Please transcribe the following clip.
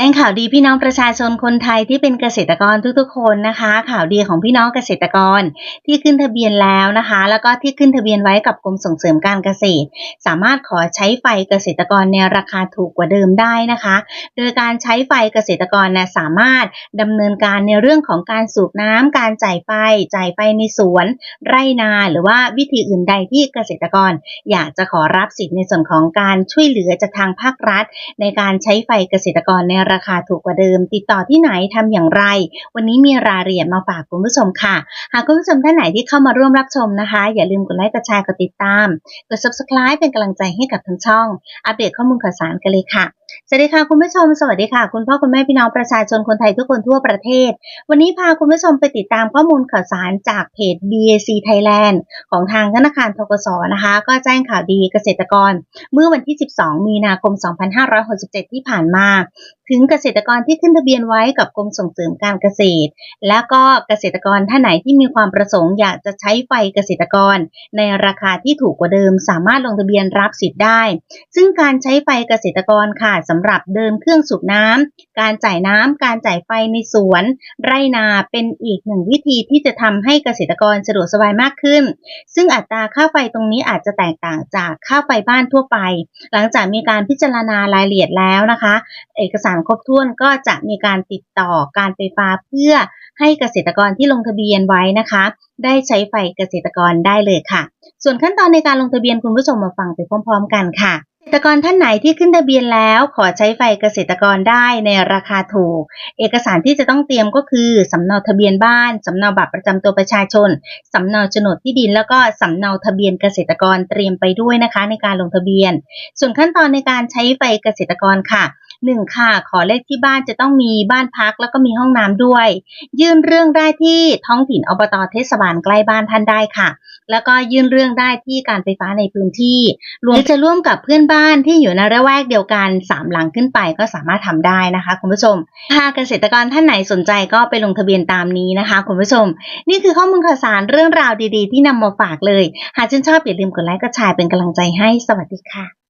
แจ้งข่าวดีพี่น้องประชาชนคนไทยที่เป็นเกษตรกรทุกๆ คนนะคะ ข่าวดีของพี่น้องเกษตรกรที่ขึ้นทะเบียนแล้วนะคะ แล้วก็ที่ขึ้นทะเบียนไว้กับกรมส่งเสริมการเกษตร สามารถขอใช้ไฟเกษตรกรในราคาถูกกว่าเดิมได้นะคะ โดยการใช้ไฟเกษตรกรนะสามารถดำเนินการในเรื่องของการสูบน้ำการจ่ายไฟจ่ายไฟในสวน ไร่นาหรือว่าวิธีอื่นใดที่เกษตรกร อยากจะขอรับสิทธิ์ในส่วนของการช่วยเหลือจากทางภาครัฐ ในการใช้ไฟเกษตรกรในราคาถูกกว่าเดิม ติดต่อที่ไหนทำอย่างไร วันนี้มีรายละเอียดมาฝากคุณผู้ชมค่ะ หากคุณผู้ชมท่านไหนที่เข้ามาร่วมรับชมนะคะ อย่าลืมกดไลค์กดแชร์กดติดตาม กด subscribe เป็นกำลังใจให้กับทั้งช่อง อัปเดตข้อมูลข่าวสารกันเลยค่ะสวัสดีค่ะคุณผู้ชมสวัสดีค่ะ คุณพ่อคุณแม่พี่น้องประชาชนคนไทยทุกคนทั่วประเทศ วันนี้พาคุณผู้ชมไปติดตามข้อมูลข่าวสารจากเพจ BAC Thailand ของทางธนาคารทกสนะคะ ก็แจ้งข่าวดีเกษตรกร เมื่อวันที่ 12 มีนาคม 2567 ที่ผ่านมา ถึงเกษตรกรที่ขึ้นทะเบียนไว้กับกรมส่งเสริมการเกษตร และก็เกษตรกรท่านไหนที่มีความประสงค์อยากจะใช้ไฟเกษตรกร ในราคาที่ถูกกว่าเดิม สามารถลงทะเบียนรับสิทธิ์ได้ ซึ่งการใช้ไฟเกษตรกรค่ะสำหรับเดินเครื่องสูบน้ำการจ่ายน้ำการจ่ายไฟในสวน ไรนาเป็นอีกหนึ่งวิธีที่จะทำให้เกษตรกรสะดวกสบายมากขึ้น ซึ่งอัตราค่าไฟตรงนี้อาจจะแตกต่างจากค่าไฟบ้านทั่วไป หลังจากมีการพิจารณารายละเอียดแล้วนะคะ เอกสารครบถ้วนก็จะมีการติดต่อการไฟฟ้าเพื่อให้เกษตรกรที่ลงทะเบียนไว้นะคะ ได้ใช้ไฟเกษตรกรได้เลยค่ะ ส่วนขั้นตอนในการลงทะเบียนคุณผู้ชมมาฟังไปพร้อม ๆ กันค่ะเกษตรกรท่านไหนที่ขึ้นทะเบียนแล้วขอใช้ไฟเกษตรกรได้ในราคาถูก เอกสารที่จะต้องเตรียมก็คือสำเนาทะเบียนบ้านสำเนาบัตรประจำตัวประชาชนสำเนาโฉนดที่ดิน แล้วก็สำเนาทะเบียนเกษตรกรเตรียมไปด้วยนะคะ ในการลงทะเบียน ส่วนขั้นตอนในการใช้ไฟเกษตรกรค่ะ หนึ่งค่ะ ขอเลขที่บ้านจะต้องมีบ้านพักแล้วก็มีห้องน้ำด้วย ยื่นเรื่องได้ที่ท้องถิ่นอบตเทศบาลใกล้บ้านท่านได้ค่ะ แล้วก็ยื่นเรื่องได้ที่การไฟฟ้าในพื้นที่รวมจะร่วมกับเพื่อนบ้านที่อยู่ในระแวกเดียวกันสามหลังขึ้นไปก็สามารถทำได้นะคะคุณผู้ชมถ้าเกษตรกรท่านไหนสนใจก็ไปลงทะเบียนตามนี้นะคะคุณผู้ชม นี่คือข้อมูลข่าวสารเรื่องราวดีๆ ที่นำมาฝากเลย หากชื่นชอบอย่าลืมกดไลค์กดแชร์เป็นกำลังใจให้สวัสดีค่ะ